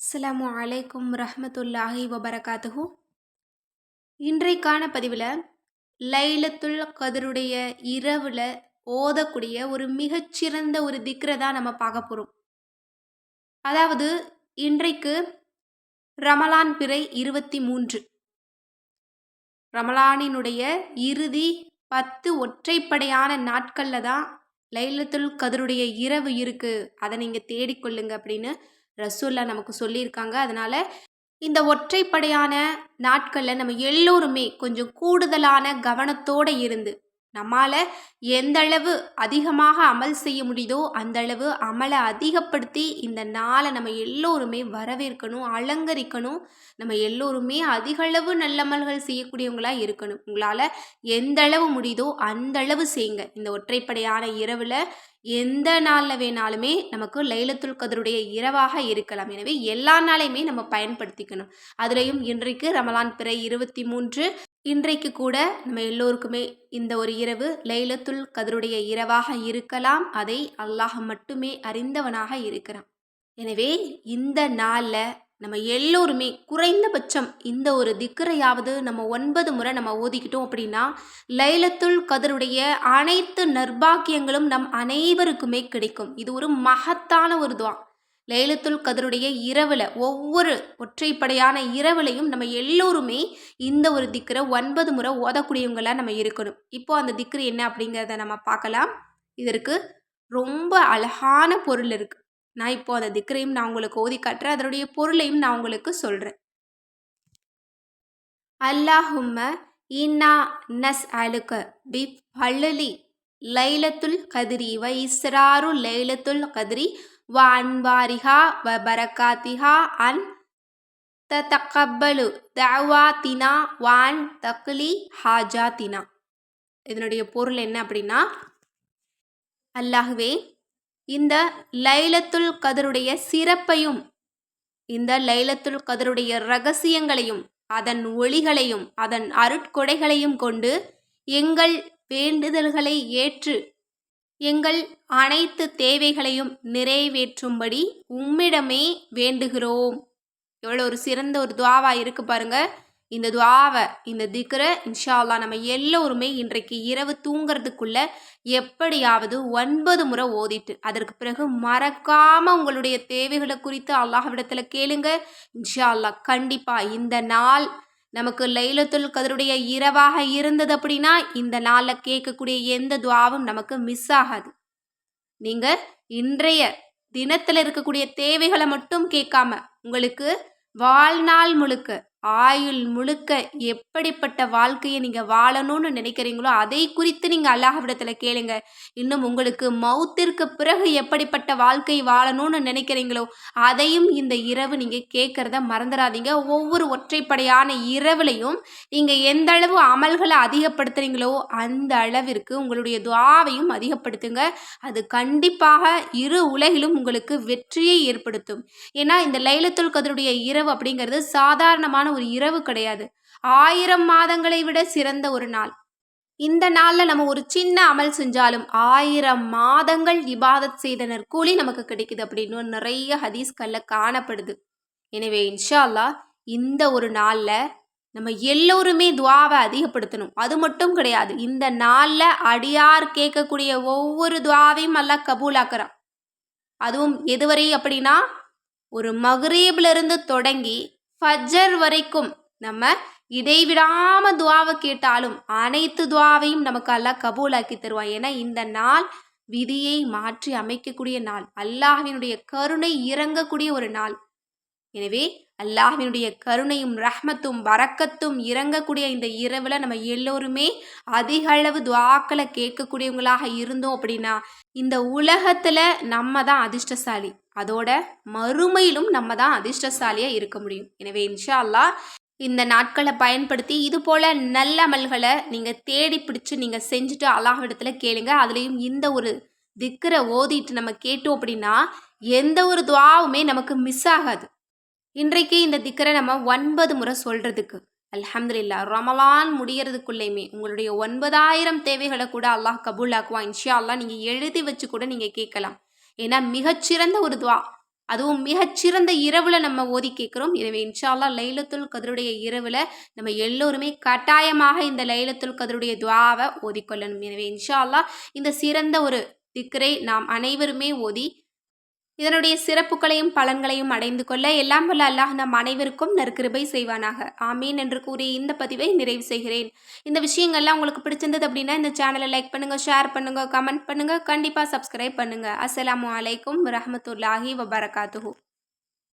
அஸ்லாம் அலைக்கும் ரஹமத்துல்லாஹி வபரகாத்துஹூ. இன்றைக்கான பதிவில் லைலத்துல் கதருடைய இரவில் ஓதக்கூடிய ஒரு மிகச்சிறந்த ஒரு திக்ரை தான் நம்ம பார்க்க போகிறோம் அதாவது இன்றைக்கு ரமலான் பிறை இருபத்தி மூன்று. ரமலானினுடைய இறுதி பத்து ஒற்றைப்படையான நாட்களில் தான் லைலத்துல் கதருடைய இரவு இருக்குது அதை நீங்கள் தேடிக்கொள்ளுங்க அப்படின்னு ரசூல்லா நமக்கு சொல்லியிருக்காங்க. அதனால் இந்த ஒற்றைப்படையான நாட்களில் நம்ம எல்லோருமே கொஞ்சம் கூடுதலான கவனத்தோடு இருந்து நம்மால் எந்தளவு அதிகமாக அமல் செய்ய முடியுதோ அந்த அளவு அமலை அதிகப்படுத்தி இந்த நாளை நம்ம எல்லோருமே வரவேற்கணும் அலங்கரிக்கணும். நம்ம எல்லோருமே அதிகளவு நல்லமல்கள் செய்யக்கூடியவங்களாக இருக்கணும். உங்களால் எந்தளவு முடியுதோ அந்த அளவு செய்யுங்க. இந்த ஒற்றைப்படையான இரவில் எந்த நாளில் வேணாலுமே நமக்கு லைலத்துல் கதருடைய இரவாக இருக்கலாம். எனவே எல்லா நாளையுமே நம்ம பயன்படுத்திக்கணும். அதுலேயும் இன்றைக்கு ரமலான் பிறை இருபத்தி மூன்று இன்றைக்கு கூட நம்ம எல்லோருக்குமே இந்த ஒரு இரவு லைலத்துல் கதருடைய இரவாக இருக்கலாம். அதை அல்லாஹ் மட்டுமே அறிந்தவனாக இருக்கிறான். எனவே இந்த நாளில் நம்ம எல்லோருமே குறைந்தபட்சம் இந்த ஒரு திக்கரையாவது நம்ம ஒன்பது முறை நம்ம ஓதிக்கிட்டோம் அப்படின்னா லைலத்துல் கதருடைய அனைத்து நர்பாக்கியங்களும் நம் அனைவருக்குமே கிடைக்கும். இது ஒரு மகத்தான ஒரு துவா. லைலத்துல் கதருடைய இரவில் ஒவ்வொரு ஒற்றைப்படையான இரவுலையும் நம்ம எல்லோருமே இந்த ஒரு திக்கரை ஒன்பது முறை ஓதக்கூடியவங்களாக நம்ம இருக்கணும். இப்போ அந்த திக்ரு என்ன அப்படிங்கிறத நம்ம பார்க்கலாம். இதற்கு ரொம்ப அழகான பொருள் இருக்குது நான் இப்போ அந்த திக்கரையும் நான் உங்களுக்கு ஓதி காட்டுறேன். அதனுடைய பொருளையும் நான் உங்களுக்கு சொல்கிறேன் அல்லாஹும்ம இன்னா நஸ் அழுக்க பி பள்ளலி லைலத்துல் கதிரி வ இஸ்ராரு லைலத்துல் கதிரி வ அன்வாரிஹா வ பரக்காத்திஹா அன் தக்கப்பலு தவாத்தினா வான் தக்லி ஹாஜாத்தினா. இதனுடைய பொருள் என்ன அப்படின்னா அல்லாஹுவே இந்த லைலத்துல் கதருடைய சிறப்பையும் இந்த லைலத்துல் கதருடைய ரகசியங்களையும் அதன் ஒளிகளையும் அதன் அருட்கொடைகளையும் கொண்டு எங்கள் வேண்டுதல்களை ஏற்று எங்கள் அனைத்து தேவைகளையும் நிறைவேற்றும்படி உம்மிடமே வேண்டுகிறோம். எவ்வளோ ஒரு சிறந்த ஒரு துவாவா இருக்கு பாருங்கள் இந்த துவாவை இந்த திக்ர இன்ஷால்லா நம்ம எல்லோருமே இன்றைக்கு இரவு தூங்கிறதுக்குள்ள எப்படியாவது ஒன்பது முறை ஓதிட்டு அதற்கு பிறகு மறக்காம உங்களுடைய தேவைகளை குறித்து அல்லாஹ்விடத்தில் கேளுங்க. இன்ஷா அல்லா கண்டிப்பாக இந்த நாள் நமக்கு லைலத்துல் கதருடைய இரவாக இருந்தது அப்படின்னா இந்த நாளில் கேட்கக்கூடிய எந்த துவாவும் நமக்கு மிஸ் ஆகாது. நீங்கள் இன்றைய தினத்தில் இருக்கக்கூடிய தேவைகளை மட்டும் கேட்காம உங்களுக்கு வாழ்நாள் முழுக்க ஆயுள் முழுக்க எப்படிப்பட்ட வாழ்க்கையை நீங்கள் வாழணும்னு நினைக்கிறீங்களோ அதை குறித்து நீங்கள் அல்லாஹ்விடத்தில் கேளுங்க. இன்னும் உங்களுக்கு மௌத்திற்கு பிறகு எப்படிப்பட்ட வாழ்க்கை வாழணும்னு நினைக்கிறீங்களோ அதையும் இந்த இரவு நீங்கள் கேட்குறத மறந்துடாதீங்க ஒவ்வொரு ஒற்றைப்படையான இரவுலையும் நீங்கள் எந்த அளவு அமல்களை அதிகப்படுத்துகிறீங்களோ அந்த அளவிற்கு உங்களுடைய துவாவையும் அதிகப்படுத்துங்க. அது கண்டிப்பாக இரு உலகிலும் உங்களுக்கு வெற்றியை ஏற்படுத்தும். ஏன்னா இந்த லைலத்துல் கதருடைய இரவு அப்படிங்கிறது சாதாரணமான ஒரு இரவு கிடையாது. ஆயிரம் மாதங்களை விட சிறந்த ஒரு நாள். இந்த நாளில் நம்ம ஒரு சின்ன அமல் செஞ்சாலும் ஆயிரம் மாதங்கள் இபாதத் செய்த நற்கூலி நமக்கு கிடைக்குது அப்படின்னு நிறைய ஹதீஸ்களில் காணப்படுது. எனவே இன்ஷா அல்லா இந்த ஒரு நாளில் நம்ம எல்லோருமே துவாவை அதிகப்படுத்தணும். அது மட்டும் கிடையாது. இந்த நாளில் அடியார் கேட்கக்கூடிய ஒவ்வொரு துவாவையும் எல்லாம் கபூலாக்குறான். அதுவும் எதுவரை அப்படின்னா ஒரு மகரீபிலிருந்து தொடங்கி ஃபஜ்ஜர் வரைக்கும் நம்ம இடைவிடாம துவாவை கேட்டாலும் அனைத்து துவாவையும் நமக்கு அல்லாஹ் கபூலாக்கி தருவான். ஏன்னா இந்த நாள் விதியை மாற்றி அமைக்கக்கூடிய நாள். அல்லாஹினுடைய கருணை இறங்கக்கூடிய ஒரு நாள். எனவே அல்லாஹினுடைய கருணையும் ரஹ்மத்தும் வரக்கத்தும் இறங்கக்கூடிய இந்த இரவில் நம்ம எல்லோருமே அதிக அளவு துவாக்களை கேட்கக்கூடியவங்களாக இருந்தோம் அப்படின்னா இந்த உலகத்தில் நம்ம தான் அதிர்ஷ்டசாலி. அதோட மறுமையிலும் நம்ம தான் அதிர்ஷ்டசாலியாக இருக்க முடியும். எனவே இன்ஷா அல்லா இந்த நாட்களை பயன்படுத்தி இது போல் நல்ல அமல்களை நீங்கள் தேடி பிடிச்சி நீங்கள் செஞ்சுட்டு அல்லாஹிடத்தில் கேளுங்க. அதுலேயும் இந்த ஒரு திக்கரை ஓதிட்டு நம்ம கேட்டோம் அப்படின்னா எந்த ஒரு துவாவுமே நமக்கு மிஸ் ஆகாது. இன்றைக்கு இந்த திக்கரை நம்ம ஒன்பது முறை சொல்கிறதுக்கு அல்ஹம்துலில்லா ரமலான் முடியறதுக்குள்ளேயுமே உங்களுடைய ஒன்பதாயிரம் தேவைகளை கூட அல்லாஹ் கபூல் ஆக்குவான் இன்ஷா அல்லா நீங்கள் எழுதி வச்சு கூட நீங்கள் கேட்கலாம். ஏன்னா மிகச்சிறந்த ஒரு துவா. அதுவும் மிகச்சிறந்த இரவில் நம்ம ஓதி கேட்குறோம். எனவே இன்ஷால்லா லைலத்துல் கதருடைய இரவில் நம்ம எல்லோருமே கட்டாயமாக இந்த லைலத்துல் கதருடைய துவாவை ஓதிக்கொள்ளணும். எனவே இன்ஷால்லா இந்த சிறந்த ஒரு திக்கரை நாம் அனைவருமே ஓதி இதனுடைய சிறப்புகளையும் பலன்களையும் அடைந்து கொள்ள எல்லாம் வல்ல அல்லாஹ் நம் அனைவருக்கும் நற்கிருபை செய்வானாக. ஆமீன் என்று கூறி இந்த பதிவை நிறைவு செய்கிறேன். இந்த விஷயங்கள்லாம் உங்களுக்கு பிடிச்சிருந்தது அப்படின்னா இந்த சேனலை லைக் பண்ணுங்க ஷேர் பண்ணுங்க கமெண்ட் பண்ணுங்க கண்டிப்பாக சப்ஸ்கிரைப் பண்ணுங்க. அஸ்லாம் அலைக்கும் வரமத்துல்லாஹி வபரகாத்துஹு.